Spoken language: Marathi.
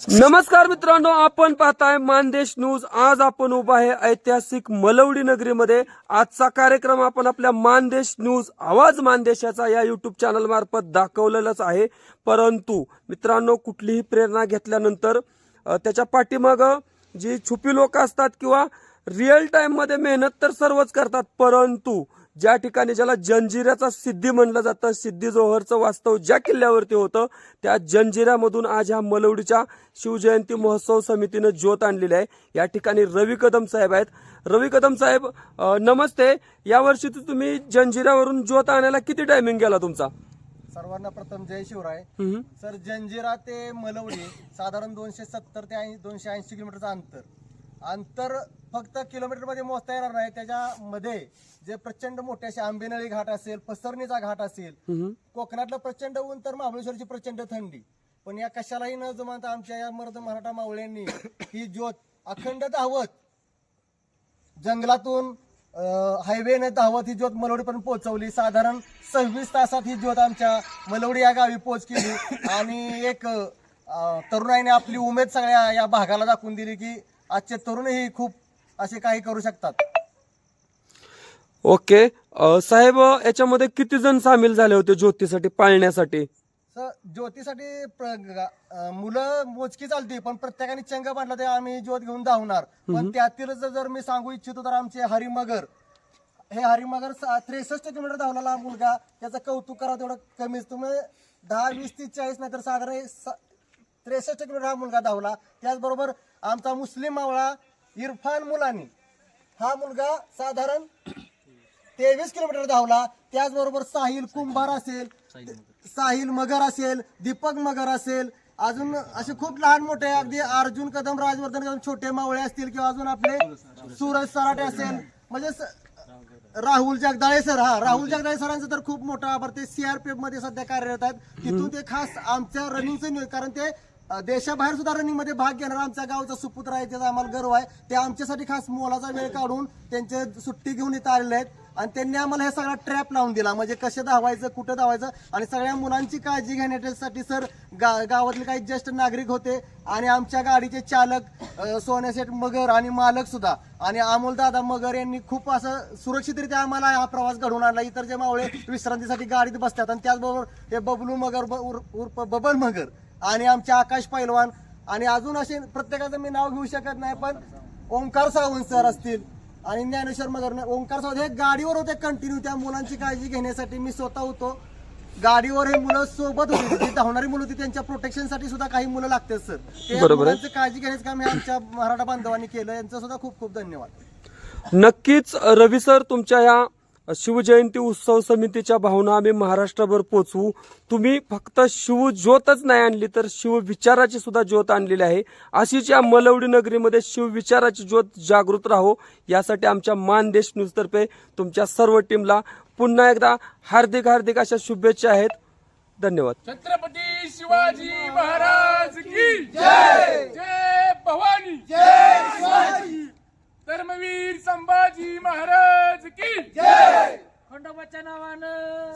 नमस्कार मित्रांनो आपण पाहताय मानदेश न्यूज. आज आपण उभा आहे ऐतिहासिक मलवडी नगरीमध्ये. आजचा कार्यक्रम आपण आपल्या मानदेश न्यूज आवाज मानदेशाचा या युट्यूब चॅनल मार्फत दाखवलेलाच आहे. परंतु मित्रांनो कुठलीही प्रेरणा घेतल्यानंतर त्याच्या पाठीमागं जी छुपी लोक असतात किंवा रिअल टाइममध्ये मेहनत तर सर्वच करतात परंतु ज्या ठिकाणी ज्याला जंजिऱ्याचा सिद्धी म्हणलं जातं सिद्धी जोहरचं वास्तव ज्या किल्ल्यावरती होतं त्या जंजिऱ्यामधून आज ह्या मलवडीच्या शिवजयंती महोत्सव समितीनं ज्योत आणलेली आहे. या ठिकाणी रवी कदम साहेब आहेत. रवी कदम साहेब नमस्ते. यावर्षी तुम्ही जंजिऱ्यावरून ज्योत आणायला किती टायमिंग गेला तुमचा? सर्वांना प्रथम जय शिवराय. सर जंजिरा ते मलवडी साधारण दोनशे सत्तर ते दोनशे ऐंशी किलोमीटरचं अंतर. अंतर फक्त किलोमीटरमध्ये मोजता येणार नाही. त्याच्यामध्ये जे प्रचंड मोठे असे आंबेनळी घाट असेल पसरणीचा घाट असेल. कोकणातलं प्रचंड ऊन तर महाबळेश्वरची प्रचंड थंडी. पण या कशालाही न जमानता आमच्या या मर्द मराठा मावळ्यांनी ही ज्योत अखंड धावत जंगलातून हायवेने धावत ही ज्योत मलवडीपर्यंत पोहोचवली. साधारण सव्वीस तासात ही ज्योत आमच्या मलवडी या गावी पोहोच केली. आणि एक तरुणाईने आपली उमेद सगळ्या या भागाला दाखवून दिली की आजचे तरुणही खूप असे काही करू शकतात. ओके. अ, साहेब याच्यामध्ये किती जण सामील झाले होते ज्योतीसाठी पाळण्यासाठी? तर ज्योतीसाठी प्र- गा- अं, मुलं मोजकी चालती पण प्रत्येकाने चंग बांधला ते आम्ही ज्योत घेऊन धावणार. पण त्यातीलच जर मी सांगू इच्छितो तर आमचे हरिमगर हे हरिमगर त्रेसष्ट किलोमीटर धावलेला मुलगा त्याचं कौतुक करा तेवढं कमीच. तुम्ही दहा वीस तीस चाळीस नाही तर साधारण त्रेसष्ट किलोमीटर हा मुलगा धावला. त्याचबरोबर आमचा मुस्लिम मावळा इरफान मुलानी. हा मुलगा साधारण तेवीस किलोमीटर धावला. त्याचबरोबर साहिल कुंभार असेल साहिल मगर असेल दीपक मगर असेल. अजून असे खूप लहान मोठे अगदी अर्जुन कदम राजवर्धन कदम छोटे मावळे असतील किंवा अजून आपले सूरज सराटे असेल. म्हणजे राहुल जगदाळे सर हा राहुल जगदाळे सरांचं तर खूप मोठा आभार. ते सीआरपीएफमध्ये सध्या कार्यरत आहेत. तिथून ते खास आमच्या रनिंगचं नियो- कारण ते देशाबाहेर सुद्धा रनिंगमध्ये भाग घेणार. आमच्या गावचा सुपुत्र आहे त्याचा आम्हाला गर्व आहे. ते आमच्यासाठी खास मोलाचा वेळ काढून त्यांचे सुट्टी घेऊन इथं आलेले आहेत. आणि त्यांनी आम्हाला हे सगळा ट्रॅप लावून दिला. म्हणजे कसे धावायचं कुठं धावायचं आणि सगळ्या मुलांची काळजी घेण्यासाठी सर गा गावातले काही ज्येष्ठ नागरिक होते. आणि आमच्या गाडीचे चालक अ, सोन्याशेठ मगर आणि मालक सुद्धा. आणि अमोल दादा मगर यांनी खूप असं सुरक्षितरित्या आम्हाला हा प्रवास घडवून आणला. इतर जे मावळे विश्रांतीसाठी गाडीत बसतात. आणि त्याचबरोबर हे बबलू मगर ब- उर्फ उर्फ बबन मगर आणि आमचे आकाश पैलवान. आणि अजून असे प्रत्येकाचं मी नाव घेऊ शकत नाही पण ओंकार सावंत सर असतील आणि ज्ञानेश्वर मगर ओंकार सावंत हे गाडीवर होते कंटिन्यू त्या मुलांची काळजी घेण्यासाठी मी स्वतः होतो. गाडीवर हे मुलं सोबत होती. धावणारी मुलं होती. त्यांच्या प्रोटेक्शनसाठी सुद्धा काही मुलं लागतात सर. ते. मुलांची काळजी घेण्याचं काम हे आमच्या मराठा बांधवांनी केलं. यांचं सुद्धा खूप खूप धन्यवाद. नक्कीच रवी सर तुमच्या या शिवजयंती उत्सव समितीच्या भावना आम्ही महाराष्ट्रभर पोचवू. तुम्ही फक्त शिवज्योतच नाही आणली तर शिवविचाराची सुद्धा ज्योत आणलेली आहे. अशीच या मलवडी नगरीमध्ये शिवविचाराची ज्योत जागृत राहो. यासाठी आमच्या मानदेश न्यूजतर्फे तुमच्या सर्व टीमला पुन्हा एकदा हार्दिक हार्दिक अशा शुभेच्छा आहेत. धन्यवाद. छत्रपती शिवाजी महाराज की जय! जय भवानी! जय शिवाजी! धर्मवीर संभाजी महाराज की जय! नावानं